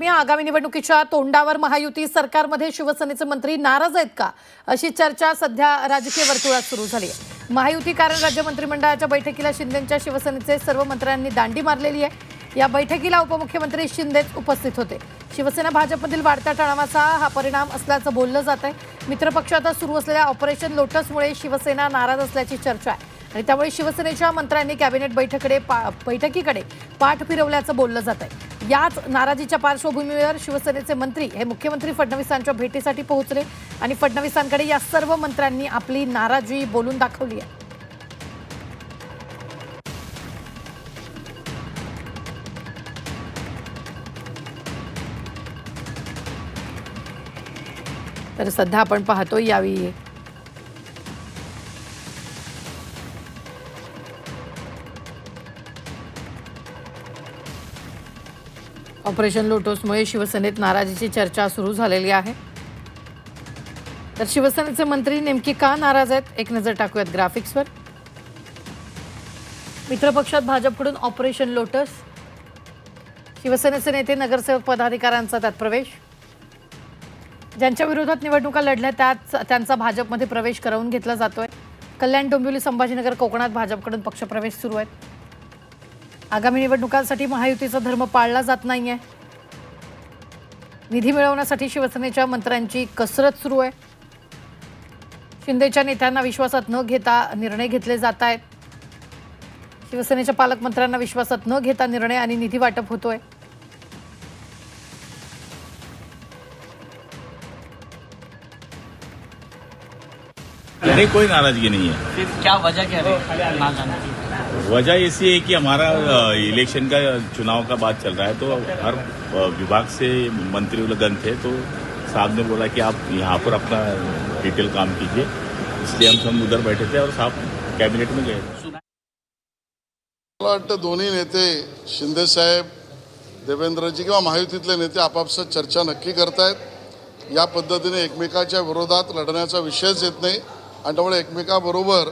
मी आगामी निवडणुकीच्या तोंडावर महायुती सरकारमध्ये शिवसेनेचे मंत्री नाराज आहेत का? अशी चर्चा सध्या राजकीय वर्तुळात सुरू झाली आहे. महायुती कारण राज्य मंत्रिमंडळाच्या बैठकीला शिंदेच्या शिवसेनेचे सर्व मंत्र्यांनी दांडी मारलेली आहे. या बैठकीला उपमुख्यमंत्री शिंदेच उपस्थित होते. शिवसेना भाजपमधील वाढत्या तणावाचा हा परिणाम असल्याचं बोललं जात आहे मित्रपक्षात सुरू असलेल्या ऑपरेशन लोटसमुळे शिवसेना नाराज असल्याची चर्चा आहे. आणि त्यामुळे शिवसेनेच्या मंत्र्यांनी कॅबिनेट बैठकडे पा बैठकीकडे पाठ फिरवल्याचं बोललं जात आहे. याच नाराजीच्या पार्श्वभूमीवर शिवसेनेचे मंत्री हे मुख्यमंत्री फडणवीसांच्या भेटीसाठी पोहोचले आणि फडणवीसांकडे या सर्व मंत्र्यांनी आपली नाराजी बोलून दाखवली आहे. तर सध्या आपण पाहतो यावेळी ऑपरेशन लोटसमुळे शिवसेनेत नाराजीची चर्चा सुरू झालेली आहे. तर शिवसेनेचे मंत्री नेमकी का नाराज आहेत? एक नजर टाकूयात ग्राफिक्सवर. मित्रपक्षात भाजपकडून ऑपरेशन लोटस. शिवसेनेचे नेते नगरसेवक पदाधिकाऱ्यांचा त्यात प्रवेश. ज्यांच्या विरोधात निवडणुका लढल्या त्याच त्यांचा भाजपमध्ये प्रवेश करवून घेतला जातोय. कल्याण डोंबिवली संभाजीनगर कोकणात भाजपकडून पक्षप्रवेश सुरू आहेत. आगामी निवडणुकांसाठी महायुतीचा धर्म पाळला जात नाहीये. निधी मिळवण्यासाठी शिवसेनेच्या मंत्र्यांची कसरत सुरू आहे. शिंदेच्या नेत्यांना विश्वासात न घेता निर्णय घेतले जात आहेत. शिवसेनेच्या पालकमंत्र्यांना विश्वासात न घेता निर्णय आणि निधी वाटप होतोय. नहीं कोई नाराजगी नहीं है। फिर क्या वजह क्या की वजह ऐसी है कि हमारा इलेक्शन का चुनाव का बात चल रहा है तो हर विभाग से मंत्री लगन थे तो साहब ने बोला कि आप यहाँ पर अपना डिटेल काम कीजिए। इसलिए हम सब उधर बैठे थे और साहब कैबिनेट में गए। मला वाटतं दोन्ही नेते शिंदेसाहेब देवेंद्रजी किंवा महायुतीतले नेते आपापसात चर्चा नक्की करतायत. या पद्धतीने एकमेकाच्या विरोधात लढण्याचा विषयच येत नाही. आणि त्यामुळे एकमेकाबरोबर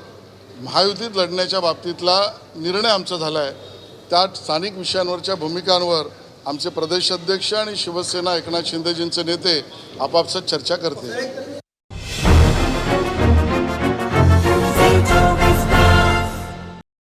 महायुतीत लढण्याच्या बाबतीतला निर्णय आमचा झाला आहे त्या स्थानिक विषयांवरच्या भूमिकांवर आमचे प्रदेशाध्यक्ष आणि शिवसेना एकनाथ शिंदेजींचे नेते आपापसात चर्चा करतील.